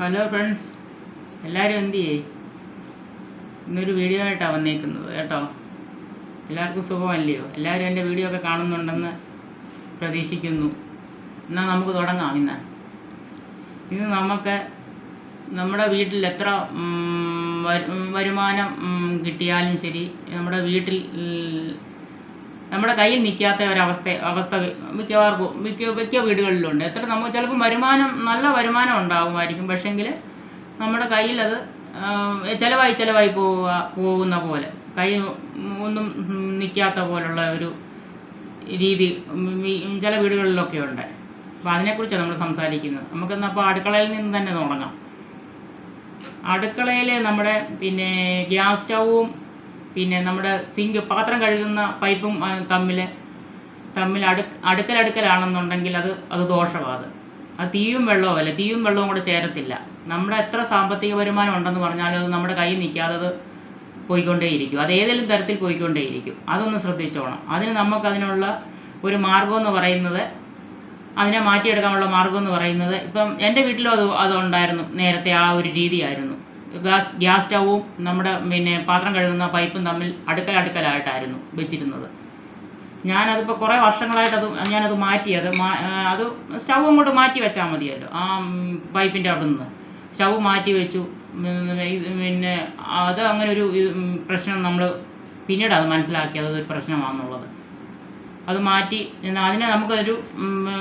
Hello friends എല്ലാവരും എന്ത് ചെയ്യേ? ഇന്നൊരു വീഡിയോ ആയിട്ടാണ് വന്നേക്കുന്നത് കേട്ടോ. എല്ലാവർക്കും സുഖമല്ലയോ? എല്ലാവരും എന്റെ വീഡിയോ ഒക്കെ കാണുന്നുണ്ടെന്ന് പ്രതീക്ഷിക്കുന്നു. എന്നാൽ നമുക്ക് തുടങ്ങാം ഇന്ന്. ഇന്ന് നമുക്ക് നമ്മുടെ വീട്ടിൽ എത്ര വരുമാനം കിട്ടിയാലും ശരി നമ്മുടെ വീട്ടിൽ നമ്മുടെ കയ്യിൽ നിൽക്കാത്ത ഒരവസ്ഥ അവസ്ഥ മിക്കവാർക്കും മിക്ക മിക്ക വീടുകളിലുണ്ട്. എത്ര നമ്മൾ ചിലപ്പോൾ വരുമാനം നല്ല വരുമാനം ഉണ്ടാകുമായിരിക്കും. പക്ഷേങ്കിൽ നമ്മുടെ കയ്യിൽ അത് ചിലവായി ചിലവായി പോവുക പോകുന്ന പോലെ. കൈ ഒന്നും നിൽക്കാത്ത പോലുള്ള ഒരു രീതി ചില വീടുകളിലൊക്കെ ഉണ്ട്. അപ്പോൾ അതിനെക്കുറിച്ചാണ് നമ്മൾ സംസാരിക്കുന്നത്. നമുക്കെന്നാൽ അപ്പോൾ അടുക്കളയിൽ നിന്ന് തന്നെ തുടങ്ങാം. അടുക്കളയിൽ നമ്മുടെ പിന്നെ ഗ്യാസ് സ്റ്റൗവും പിന്നെ നമ്മുടെ സിങ്ക് പാത്രം കഴുകുന്ന പൈപ്പും തമ്മിൽ തമ്മിൽ അടു അടുക്കലടുക്കലാണെന്നുണ്ടെങ്കിൽ അത് അത് ദോഷമാണ് അത്. അത് തീയും വെള്ളവും അല്ല. തീയും വെള്ളവും കൂടെ ചേരത്തില്ല. നമ്മുടെ എത്ര സാമ്പത്തിക വരുമാനം ഉണ്ടെന്ന് പറഞ്ഞാലും അത് നമ്മുടെ കയ്യിൽ നിൽക്കാതെ അത് പോയിക്കൊണ്ടേയിരിക്കും. അത് ഏതെങ്കിലും തരത്തിൽ പോയിക്കൊണ്ടേയിരിക്കും. അതൊന്ന് ശ്രദ്ധിച്ചോണം. അതിന് നമുക്കതിനുള്ള ഒരു മാർഗം എന്ന് പറയുന്നത് അതിനെ മാറ്റിയെടുക്കാനുള്ള മാർഗം എന്ന് പറയുന്നത് ഇപ്പം എന്റെ വീട്ടിലും അത് അതുണ്ടായിരുന്നു നേരത്തെ ആ ഒരു രീതിയായിരുന്നു. ഗ്യാസ് ഗ്യാസ് സ്റ്റൗവും നമ്മുടെ പിന്നെ പാത്രം കഴുകുന്ന പൈപ്പും തമ്മിൽ അടുക്കൽ അടുക്കലായിട്ടായിരുന്നു വെച്ചിരുന്നത്. ഞാനതിപ്പോൾ കുറേ വർഷങ്ങളായിട്ട് അത് ഞാനത് മാറ്റി അത് മാ അത് സ്റ്റൗ അങ്ങോട്ട് മാറ്റി വെച്ചാൽ മതിയല്ലോ ആ പൈപ്പിന്റെ അവിടെ നിന്ന് സ്റ്റൗ മാറ്റി വെച്ചു പിന്നെ അത് അങ്ങനെ ഒരു പ്രശ്നം നമ്മൾ പിന്നീട് അത് മനസ്സിലാക്കിയത് അതൊരു പ്രശ്നമാണെന്നുള്ളത്. അത് മാറ്റി അതിനെ നമുക്കൊരു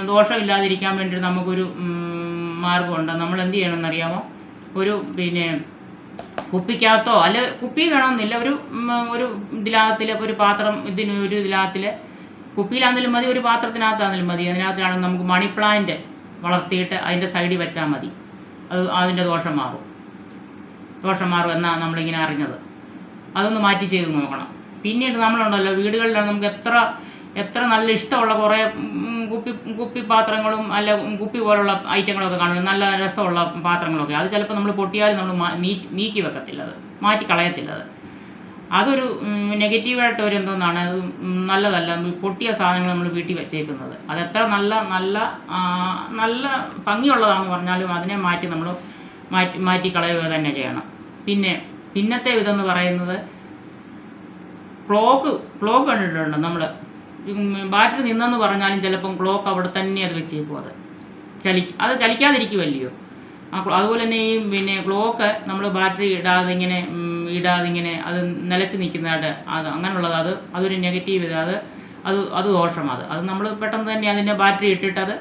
ദോഷമില്ലാതിരിക്കാൻ വേണ്ടി നമുക്കൊരു മാർഗമുണ്ട്. നമ്മൾ എന്ത് ചെയ്യണമെന്നറിയാമോ? ഒരു പിന്നെ കുപ്പിക്കകത്തോ അല്ലെ കുപ്പി വേണമെന്നില്ല. ഒരു ഒരു ഇതിലകത്തിൽ ഒരു പാത്രം ഇതിന് ഒരു ഇതിലകത്തിൽ കുപ്പിയിലാണെങ്കിലും മതി ഒരു പാത്രത്തിനകത്താണെങ്കിലും മതി. അതിനകത്തിലാണ് നമുക്ക് മണി പ്ലാന്റ് വളർത്തിയിട്ട് അതിന്റെ സൈഡിൽ വെച്ചാൽ മതി. അത് അതിന്റെ ദോഷം മാറും. ദോഷം മാറും എന്നാണ് നമ്മളിങ്ങനെ അറിഞ്ഞത്. അതൊന്ന് മാറ്റി ചെയ്ത് നോക്കണം. പിന്നീട് നമ്മളുണ്ടല്ലോ വീടുകളിലാണ് നമുക്ക് എത്ര എത്ര നല്ല ഇഷ്ടമുള്ള കുറേ കുപ്പി കുപ്പി പാത്രങ്ങളും അല്ല കുപ്പി പോലുള്ള ഐറ്റങ്ങളൊക്കെ കാണും. നല്ല രസമുള്ള പാത്രങ്ങളൊക്കെ. അത് ചിലപ്പോൾ നമ്മൾ പൊട്ടിയാലും നമ്മൾ നീക്കി വെക്കത്തില്ല അത്. മാറ്റി കളയത്തില്ല അത്. അതൊരു നെഗറ്റീവായിട്ട് ഒരു എന്തോന്നാണ് അത് നല്ലതല്ല. പൊട്ടിയ സാധനങ്ങൾ നമ്മൾ വീട്ടിൽ വെച്ചേക്കുന്നത്. അത് എത്ര നല്ല നല്ല നല്ല ഭംഗിയുള്ളതാണെന്ന് പറഞ്ഞാലും അതിനെ മാറ്റി നമ്മൾ മാറ്റി മാറ്റി കളയുക തന്നെ ചെയ്യണം. പിന്നെ പിന്നത്തെ ഇതെന്ന് പറയുന്നത് ക്ലോക്ക് ക്ലോക്ക് കണ്ടിട്ടുണ്ട് നമ്മൾ ബാറ്ററി നിന്നെന്ന് പറഞ്ഞാലും ചിലപ്പം ക്ലോക്ക് അവിടെ തന്നെ അത് വെച്ചേക്കും അത്. ചലി അത് ചലിക്കാതിരിക്കുമല്ലയോ അതുപോലെ തന്നെ ഈ പിന്നെ ക്ലോക്ക് നമ്മൾ ബാറ്ററി ഇടാതെ ഇങ്ങനെ ഇടാതെ ഇങ്ങനെ അത് നിലച്ച് നിൽക്കുന്നതായിട്ട് അത് അങ്ങനെയുള്ളത് അത് അതൊരു നെഗറ്റീവ് ഇത്. അത് അത് അത് ദോഷമാണ് അത്. അത് നമ്മൾ പെട്ടെന്ന് തന്നെ അതിന്റെ ബാറ്ററി ഇട്ടിട്ട് അത്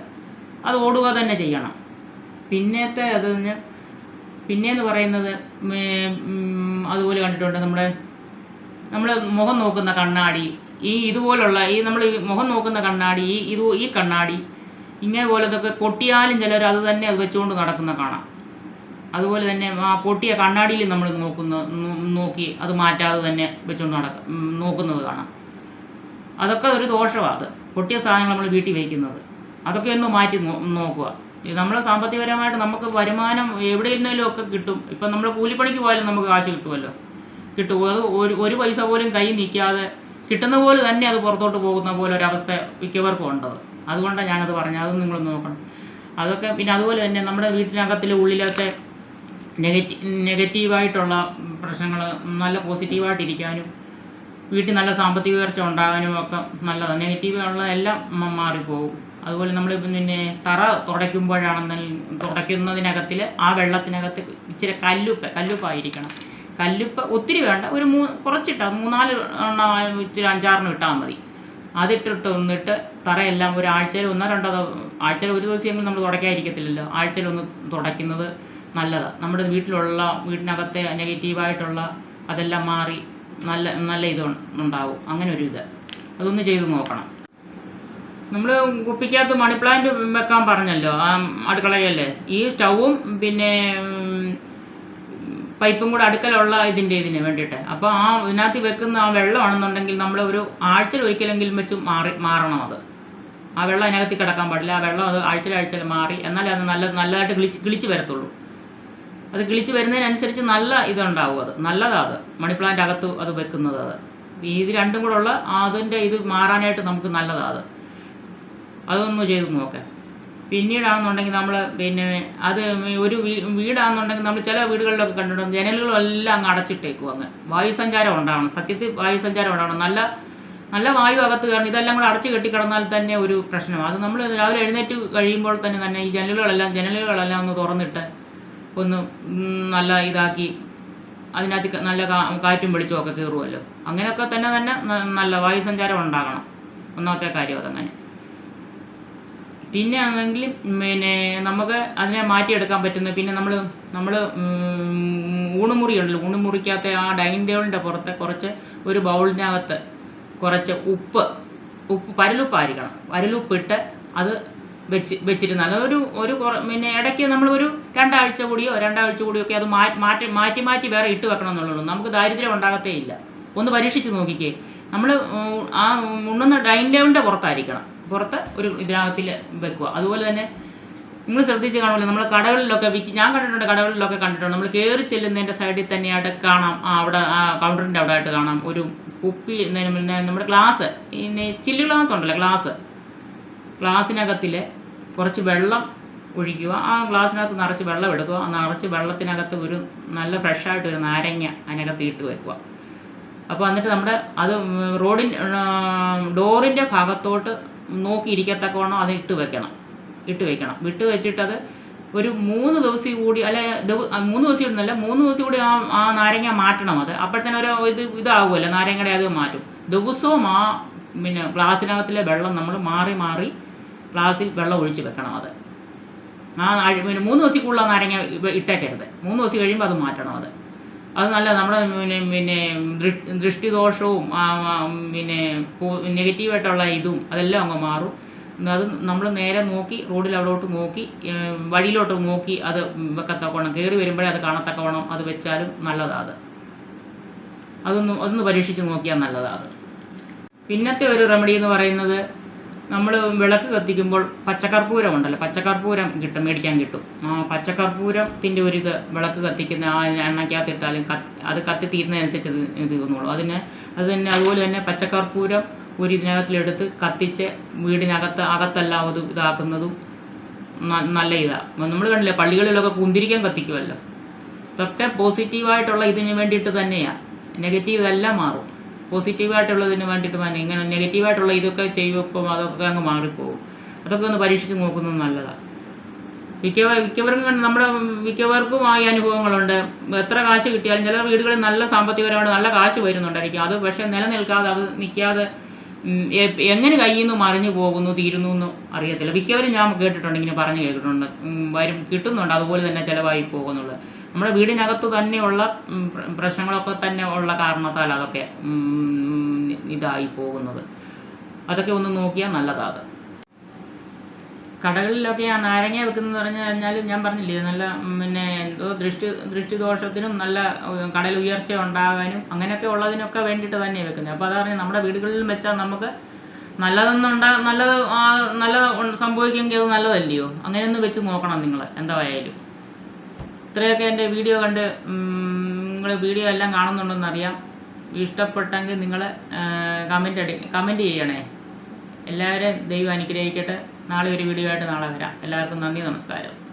അത് ഓടുക തന്നെ ചെയ്യണം. പിന്നത്തെ അത് പിന്നെ പിന്നെയെന്ന് പറയുന്നത് അതുപോലെ കണ്ടിട്ടുണ്ട് നമ്മുടെ നമ്മൾ മുഖം നോക്കുന്ന കണ്ണാടി ഈ ഇതുപോലുള്ള ഈ നമ്മൾ ഈ മുഖം നോക്കുന്ന കണ്ണാടി ഈ ഇത് ഈ കണ്ണാടി ഇങ്ങനെ പോലതൊക്കെ പൊട്ടിയാലും ചിലർ അത് തന്നെ അത് വെച്ചുകൊണ്ട് നടക്കുന്ന കാണാം. അതുപോലെ തന്നെ ആ പൊട്ടിയ കണ്ണാടിയിൽ നമ്മൾ നോക്കുന്ന നോക്കി അത് മാറ്റാതെ തന്നെ വെച്ചുകൊണ്ട് നടക്ക നോക്കുന്നത് കാണാം. അതൊക്കെ ഒരു ദോഷമാണ് അത്. പൊട്ടിയ സാധനങ്ങൾ നമ്മൾ വീട്ടിൽ വയ്ക്കുന്നത്. അതൊക്കെ ഒന്ന് മാറ്റി നോക്കുക. നമ്മൾ സാമ്പത്തികപരമായിട്ട് നമുക്ക് വരുമാനം എവിടെ ഇരുന്നാലും ഒക്കെ കിട്ടും. ഇപ്പം നമ്മൾ കൂലിപ്പണിക്ക് പോയാലും നമുക്ക് കാശ് കിട്ടുമല്ലോ. കിട്ടും. അത് ഒരു ഒരു പൈസ പോലും കൈ നിൽക്കാതെ കിട്ടുന്ന പോലെ തന്നെ അത് പുറത്തോട്ട് പോകുന്ന പോലെ ഒരവസ്ഥ മിക്കവർക്കും ഉണ്ടത് അതുകൊണ്ടാണ് ഞാനത് പറഞ്ഞത്. അതും നിങ്ങൾ നോക്കണം. അതൊക്കെ പിന്നെ അതുപോലെ തന്നെ നമ്മുടെ വീട്ടിനകത്തിലെ ഉള്ളിലത്തെ നെഗറ്റീവ് നെഗറ്റീവായിട്ടുള്ള പ്രശ്നങ്ങൾ നല്ല പോസിറ്റീവായിട്ടിരിക്കാനും വീട്ടിൽ നല്ല സാമ്പത്തിക ഉയർച്ച ഉണ്ടാകാനും ഒക്കെ നല്ലതാണ്. നെഗറ്റീവ് എല്ലാം മാറിപ്പോകും. അതുപോലെ നമ്മൾ പിന്നെ തറ തുടയ്ക്കുമ്പോഴാണെന്നുണ്ടെങ്കിൽ തുടയ്ക്കുന്നതിനകത്തിൽ ആ വെള്ളത്തിനകത്ത് ഇച്ചിരി കല്ലുപ്പ് കല്ലുപ്പായിരിക്കണം. കല്ലുപ്പ് ഒത്തിരി വേണ്ട. ഒരു മൂ കുറച്ചിട്ടാൽ മൂന്നാൽ എണ്ണം ഇച്ചിരി അഞ്ചാറിന് ഇട്ടാൽ മതി. അതിട്ടിട്ട് ഒന്നിട്ട് തറയെല്ലാം ഒരു ആഴ്ചയിൽ ഒന്നോ രണ്ടോ ആഴ്ചയിൽ ഒരു ദിവസമെങ്കിലും നമ്മൾ തുടയ്ക്കാതിരിക്കത്തില്ലല്ലോ. ആഴ്ചയിൽ ഒന്ന് തുടയ്ക്കുന്നത് നല്ലതാണ് നമ്മുടെ വീട്ടിലുള്ള വീടിനകത്തെ നെഗറ്റീവായിട്ടുള്ള അതെല്ലാം മാറി നല്ല നല്ല ഇത് ഉണ്ടാവും. അങ്ങനെ ഒരു ഇത്. അതൊന്ന് ചെയ്ത് നോക്കണം. നമ്മൾ കുപ്പിക്കകത്ത് മണി പ്ലാന്റ് വെക്കാൻ പറഞ്ഞല്ലോ ആ അടുക്കളയല്ലേ ഈ സ്റ്റൗവും പിന്നെ പൈപ്പും കൂടെ അടുക്കലുള്ള ഇതിന്റെ ഇതിന് വേണ്ടിയിട്ട്. അപ്പോൾ ആ ഇതിനകത്ത് വെക്കുന്ന ആ വെള്ളമാണെന്നുണ്ടെങ്കിൽ നമ്മൾ ഒരു ആഴ്ചയിൽ ഒരിക്കലെങ്കിലും വെച്ച് മാറി മാറണം അത്. ആ വെള്ളം അതിനകത്ത് കിടക്കാൻ പാടില്ല. ആ വെള്ളം അത് ആഴ്ചയിൽ ആഴ്ചയിൽ മാറി എന്നാലേ അത് നല്ല നല്ലതായിട്ട് കിളിച്ച് കിളിച്ച് വരത്തുള്ളൂ. അത് കിളിച്ച് വരുന്നതിനനുസരിച്ച് നല്ല ഇതുണ്ടാവും അത്. നല്ലതാണ് അത്. അകത്ത് അത് വെക്കുന്നത് അത്. ഇത് രണ്ടും കൂടെ ഉള്ള അതിന്റെ ഇത് മാറാനായിട്ട് നമുക്ക് നല്ലതാണ് അത്. അതൊന്ന് ചെയ്ത് നോക്കാം. പിന്നീടാണെന്നുണ്ടെങ്കിൽ നമ്മൾ പിന്നെ അത് ഒരു വീടാണെന്നുണ്ടെങ്കിൽ നമ്മൾ ചില വീടുകളിലൊക്കെ കണ്ടിട്ടുണ്ട് ജനലുകളെല്ലാം അങ്ങ് അടച്ചിട്ടേക്കും അങ്ങ്. വായുസഞ്ചാരം ഉണ്ടാവണം. സത്യത്തിൽ വായുസഞ്ചാരം ഉണ്ടാവണം. നല്ല നല്ല വായു അകത്ത് കാരണം ഇതെല്ലാം കൂടെ അടച്ചു കെട്ടിക്കിടന്നാൽ തന്നെ ഒരു പ്രശ്നമാണ്. അത് നമ്മൾ രാവിലെ എഴുന്നേറ്റ് കഴിയുമ്പോൾ തന്നെ തന്നെ ഈ ജനലുകളെല്ലാം ജനലുകളെല്ലാം ഒന്ന് തുറന്നിട്ട് ഒന്ന് നല്ല ഇതാക്കി അതിനകത്ത് നല്ല കാറ്റും വെളിച്ചമൊക്കെ കയറുമല്ലോ അങ്ങനെയൊക്കെ തന്നെ തന്നെ നല്ല വായുസഞ്ചാരം ഉണ്ടാകണം. ഒന്നാമത്തെ കാര്യം അതങ്ങനെ. പിന്നെ ആണെങ്കിൽ പിന്നെ നമുക്ക് അതിനെ മാറ്റിയെടുക്കാൻ പറ്റുന്ന പിന്നെ നമ്മൾ നമ്മൾ ഊണുമുറി ഉണ്ടല്ലോ. ഊണുമുറിക്കകത്തെ ആ ഡൈനിങ് ടേബിളിന്റെ പുറത്ത് കുറച്ച് ഒരു ബൗളിനകത്ത് കുറച്ച് ഉപ്പ് ഉപ്പ് പരലുപ്പായിരിക്കണം പരലുപ്പിട്ട് അത് വെച്ച് വെച്ചിരുന്നത് അതൊരു ഒരു പിന്നെ ഇടയ്ക്ക് ഒരു രണ്ടാഴ്ച കൂടിയോ രണ്ടാഴ്ച കൂടിയോ ഒക്കെ അത് മാറ്റി മാറ്റി മാറ്റി വേറെ ഇട്ട് വെക്കണം എന്നുള്ളൂ. നമുക്ക് ദാരിദ്ര്യം ഉണ്ടാകത്തേ ഇല്ല. ഒന്ന് പരീക്ഷിച്ച് നോക്കിക്കേ. നമ്മൾ ആ ഉണ്ണുന്ന ഡൈനിങ് ടേബിളിന്റെ പുറത്തായിരിക്കണം. പുറത്ത് ഒരു ഇതിനകത്തിൽ വെക്കുക. അതുപോലെ തന്നെ നിങ്ങൾ ശ്രദ്ധിച്ച് കാണുമല്ലോ നമ്മൾ കടകളിലൊക്കെ വിൽക്കി ഞാൻ കണ്ടിട്ടുണ്ട് കടകളിലൊക്കെ കണ്ടിട്ടുണ്ട് നമ്മൾ കയറി ചെല്ലുന്നതിന്റെ സൈഡിൽ തന്നെയായിട്ട് കാണാം ആ അവിടെ ആ കൗണ്ടറിന്റെ അവിടെ ആയിട്ട് കാണാം ഒരു കുപ്പി പിന്നെ നമ്മുടെ ഗ്ലാസ് പിന്നെ ചില്ല് ഗ്ലാസ് ഉണ്ടല്ലോ ഗ്ലാസ്. ഗ്ലാസ്സിനകത്തിൽ കുറച്ച് വെള്ളം ഒഴിക്കുക ആ ഗ്ലാസ്സിനകത്ത് നിറച്ച് വെള്ളം എടുക്കുക നിറച്ച് വെള്ളത്തിനകത്ത് ഒരു നല്ല ഫ്രഷായിട്ട് ഒരു നാരങ്ങ അതിനകത്ത് ഇട്ട് വെക്കുക. അപ്പോൾ എന്നിട്ട് നമ്മുടെ അത് റോഡിൻ ഡോറിന്റെ ഭാഗത്തോട്ട് നോക്കിയിരിക്കത്തക്കവണ്ണം അത് ഇട്ട് വെക്കണം. ഇട്ട് വെക്കണം. വിട്ട് വെച്ചിട്ടത് ഒരു മൂന്ന് ദിവസം കൂടി അല്ലെ മൂന്ന് ദിവസം ഇടുന്നല്ല മൂന്ന് ദിവസം കൂടി ആ ആ നാരങ്ങ മാറ്റണം അത്. അപ്പോഴത്തേനും ഒരു ഇത് ഇതാവുമല്ലോ നാരങ്ങയുടെ അത് മാറ്റും. ദിവസവും ആ പിന്നെ ഗ്ലാസ്സിനകത്തിലെ വെള്ളം നമ്മൾ മാറി മാറി ഗ്ലാസ്സിൽ വെള്ളം ഒഴിച്ച് വെക്കണം അത്. ആ പിന്നെ മൂന്ന് ദിവസം കൂടുതൽ നാരങ്ങ ഇട്ടേക്കരുത്. മൂന്ന് ദിവസം കഴിയുമ്പോൾ അത് മാറ്റണം അത്. അത് നല്ല നമ്മുടെ പിന്നെ പിന്നെ ദൃഷ്ടിദോഷവും പിന്നെ നെഗറ്റീവായിട്ടുള്ള ഇതും അതെല്ലാം അങ്ങ് മാറും. അത് നമ്മൾ നേരെ നോക്കി റോഡിൽ അവിടോട്ട് നോക്കി വഴിയിലോട്ട് നോക്കി അത് വെക്കത്തക്കവണ്ണം കയറി വരുമ്പോഴേ അത് കാണത്തക്കവണ്ണം അത് വെച്ചാലും നല്ലതാണ് അത്. അതൊന്ന് അതൊന്ന് പരീക്ഷിച്ച് നോക്കിയാൽ നല്ലതാണ് പിന്നത്തെ ഒരു റെമഡി എന്ന് പറയുന്നത് നമ്മൾ വിളക്ക് കത്തിക്കുമ്പോൾ പച്ചക്കർപ്പൂരം ഉണ്ടല്ലോ പച്ചക്കർപ്പൂരം കിട്ടും മേടിക്കാൻ കിട്ടും. ആ പച്ചക്കർപ്പൂരത്തിന്റെ ഒരു വിളക്ക് കത്തിക്കുന്ന ആ എണ്ണയ്ക്കകത്തിട്ടാലും കത്ത് അത് കത്തി തീരുന്നതനുസരിച്ച് അത് ഇത് തോന്നുള്ളൂ അതിന് അത് തന്നെ അതുപോലെ തന്നെ പച്ചക്കർപ്പൂരം ഒരു ഇതിനകത്തിലെടുത്ത് കത്തിച്ച് വീടിനകത്ത് അകത്തെല്ലാം അത് ഇതാക്കുന്നതും നല്ല ഇതാണ് നമ്മൾ കണ്ടില്ലേ പള്ളികളിലൊക്കെ കുന്തിരിക്കാൻ കത്തിക്കുമല്ലോ ഇതൊക്കെ പോസിറ്റീവായിട്ടുള്ള ഇതിന് വേണ്ടിയിട്ട് തന്നെയാണ് നെഗറ്റീവ് ഇതെല്ലാം മാറും. പോസിറ്റീവായിട്ടുള്ളതിന് വേണ്ടിയിട്ട് തന്നെ ഇങ്ങനെ നെഗറ്റീവായിട്ടുള്ള ഇതൊക്കെ ചെയ്യുമ്പോൾ അതൊക്കെ അങ്ങ് മാറിപ്പോകും അതൊക്കെ ഒന്ന് പരീക്ഷിച്ച് നോക്കുന്നത് നല്ലതാണ് മിക്കവ മിക്കവർക്കും നമ്മുടെ മിക്കവർക്കും ആ അനുഭവങ്ങളുണ്ട്. എത്ര കാശ് കിട്ടിയാലും ചില വീടുകളിൽ നല്ല സാമ്പത്തികപരമായിട്ട് നല്ല കാശ് വരുന്നുണ്ടായിരിക്കും. അത് പക്ഷേ നിലനിൽക്കാതെ അത് നിൽക്കാതെ എങ്ങനെ കയ്യിൽ നിന്ന് മറിഞ്ഞു പോകുന്നു തീരുന്നു എന്ന് അറിയത്തില്ല. മിക്കവരും ഞാൻ കേട്ടിട്ടുണ്ട് ഇങ്ങനെ പറഞ്ഞു കേട്ടിട്ടുണ്ട്. വരും കിട്ടുന്നുണ്ട്. അതുപോലെ തന്നെ ചിലവായി പോകുന്നുള്ളത്. നമ്മുടെ വീടിനകത്ത് തന്നെയുള്ള പ്രശ്നങ്ങളൊക്കെ തന്നെ ഉള്ള കാരണത്താൽ അതൊക്കെ ഇതായി പോകുന്നത്. അതൊക്കെ ഒന്ന് നോക്കിയാൽ നല്ലതാണ്. കടകളിലൊക്കെ ആ നാരങ്ങ വെക്കുന്നത് പറഞ്ഞു കഴിഞ്ഞാൽ ഞാൻ പറഞ്ഞില്ലേ നല്ല പിന്നെ എന്തോ ദൃഷ്ടി ദൃഷ്ടിദോഷത്തിനും നല്ല കടൽ ഉയർച്ച ഉണ്ടാകാനും അങ്ങനെയൊക്കെ ഉള്ളതിനൊക്കെ വേണ്ടിയിട്ട് തന്നെയാണ് വെക്കുന്നത്. അപ്പോൾ അതാണ് നമ്മുടെ വീടുകളിൽ വെച്ചാൽ നമുക്ക് നല്ലതെന്നുണ്ടാ നല്ലത് നല്ല സംഭവിക്കുമെങ്കിൽ അത് നല്ലതല്ലയോ? അങ്ങനെയൊന്ന് വെച്ച് നോക്കണം നിങ്ങൾ എന്തായാലും ഇത്രയൊക്കെ എന്റെ വീഡിയോ കണ്ട് നിങ്ങൾ വീഡിയോ എല്ലാം കാണുന്നുണ്ടെന്നറിയാം. ഇഷ്ടപ്പെട്ടെങ്കിൽ നിങ്ങൾ കമന്റ് അടി കമന്റ് ചെയ്യണേ. എല്ലാവരെയും ദൈവം അനുഗ്രഹിക്കട്ടെ. നാളെ ഒരു വീഡിയോ ആയിട്ട് നാളെ വരാം. എല്ലാവർക്കും നന്ദി നമസ്കാരം.